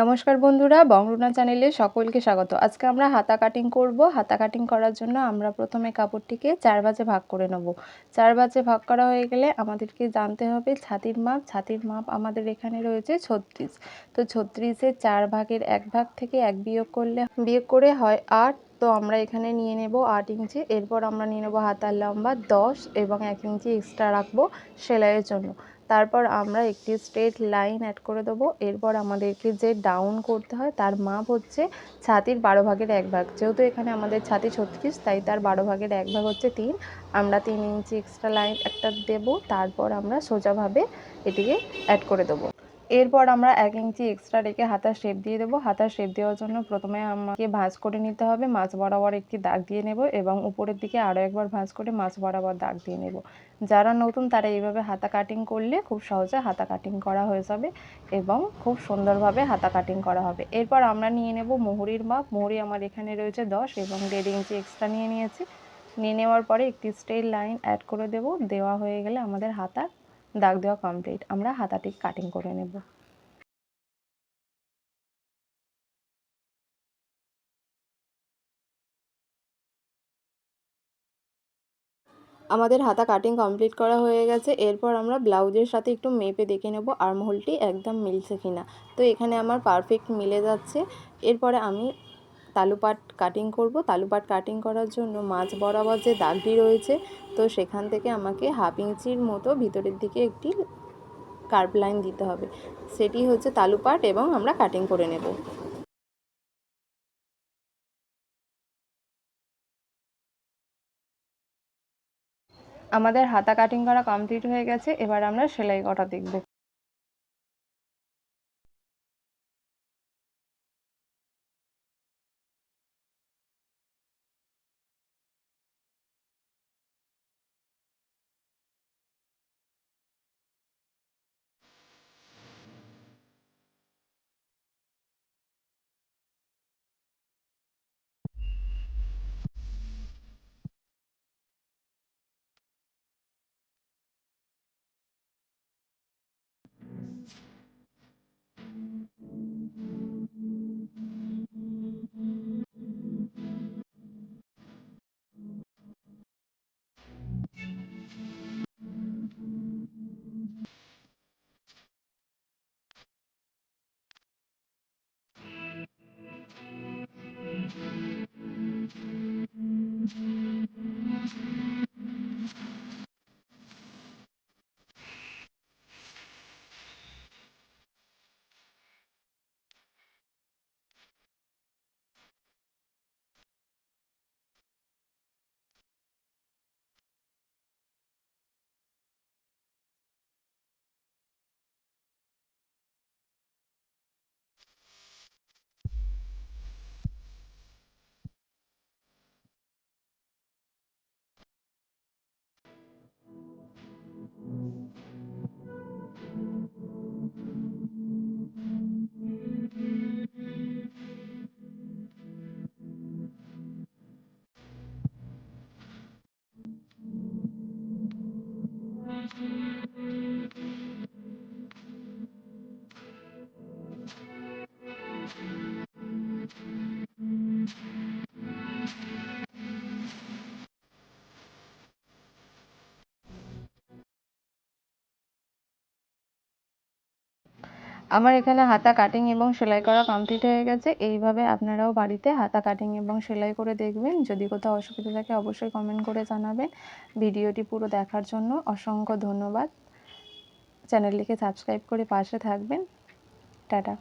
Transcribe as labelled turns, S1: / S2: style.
S1: নমস্কার বন্ধুরা বংরুনা চ্যানেলে সকলকে স্বাগত। আজকে আমরা হাতা কাটিং করব। হাতা কাটিং করার জন্য আমরা প্রথমে কাপড়টিকে চার ভাজে ভাগ করে নেব। চার ভাজে ভাগ করা হয়ে গেলে আমাদেরকে জানতে হবে ছাতির মাপ। ছাতির মাপ আমাদের এখানে রয়েছে ছত্রিশ। তো ছত্রিশের চার ভাগের এক ভাগ থেকে এক বিয়োগ করলে বিয়োগ করে হয় আট। তো আমরা এখানে নিয়ে নেব আট ইঞ্চি। এরপর আমরা নিয়ে নেব হাতার লম্বা দশ এবং এক ইঞ্চি এক্সট্রা রাখব সেলাইয়ের জন্য। তারপর আমরা একটি স্ট্রেট লাইন অ্যাড করে দেবো। এরপর আমাদেরকে যে ডাউন করতে হয়, তার মাপ হচ্ছে ছাতির বারো ভাগের এক ভাগ। যেহেতু এখানে আমাদের ছাতি ছত্রিশ, তাই তার বারো ভাগের এক ভাগ হচ্ছে তিন। আমরা তিন ইঞ্চি এক্সট্রা লাইন একটা দেব, তারপর আমরা সোজাভাবে এটিকে অ্যাড করে দেবো। এরপর আমরা এক ইঞ্চি এক্সট্রা রেখে হাতার শেপ দিয়ে দেবো। হাতার শেপ দেওয়ার জন্য প্রথমে আমাকে ভাঁজ করে নিতে হবে। মাছ বরাবর একটি দাগ দিয়ে নেব এবং উপরের দিকে আরও একবার ভাঁজ করে মাছ বরাবর দাগ দিয়ে নেব। যারা নতুন তারা এইভাবে হাতা কাটিং করলে খুব সহজে হাতা কাটিং করা হয়ে যাবে এবং খুব সুন্দরভাবে হাতা কাটিং করা হবে। এরপর আমরা নিয়ে নেব মুহুরির মাপ। মুহুরি আমার এখানে রয়েছে দশ এবং দেড় ইঞ্চি এক্সট্রা নিয়ে নিয়েছি। নিয়ে নেওয়ার পরে একটি স্ট্রেট লাইন অ্যাড করে দেব। দেওয়া হয়ে গেলে আমাদের হাতা দাগ দেওয়া কমপ্লিট আমরা হাতাটি কাটিং করে নেব। আমাদের হাতা কাটিং কমপ্লিট করা হয়ে গেছে, এরপর আমরা ব্লাউজের সাথে একটু মেপে দেখে নেব আর্মহোলটি একদম মিলছে কিনা। তো এখানে আমার পারফেক্ট মিলে যাচ্ছে, এরপরে আমি তালুপাট কাটিং করব। তালুপাট কাটিং করার জন্য মাছ বরাবর যে দাগটি রয়েছে, তো সেখান থেকে আমাকে হাফ ইঞ্চির মতো ভিতরের দিকে একটি কার্ভ লাইন দিতে হবে। সেটি হচ্ছে তালুপাট এবং আমরা কাটিং করে নেব। আমাদের হাতা কাটিং করা কমপ্লিট হয়ে গেছে। এবার আমরা সেলাই করা দেখব। আমার এখানে হাতা কাটিং এবং সেলাই করা কমপ্লিট হয়ে গেছে। এইভাবে আপনারাও বাড়িতে হাতা কাটিং এবং সেলাই করে দেখবেন। যদি কোথাও অসুবিধা থাকে অবশ্যই কমেন্ট করে জানাবেন। ভিডিওটি পুরো দেখার জন্য অসংখ্য ধন্যবাদ। চ্যানেলটিকে সাবস্ক্রাইব করে পাশে থাকবেন। টাটা।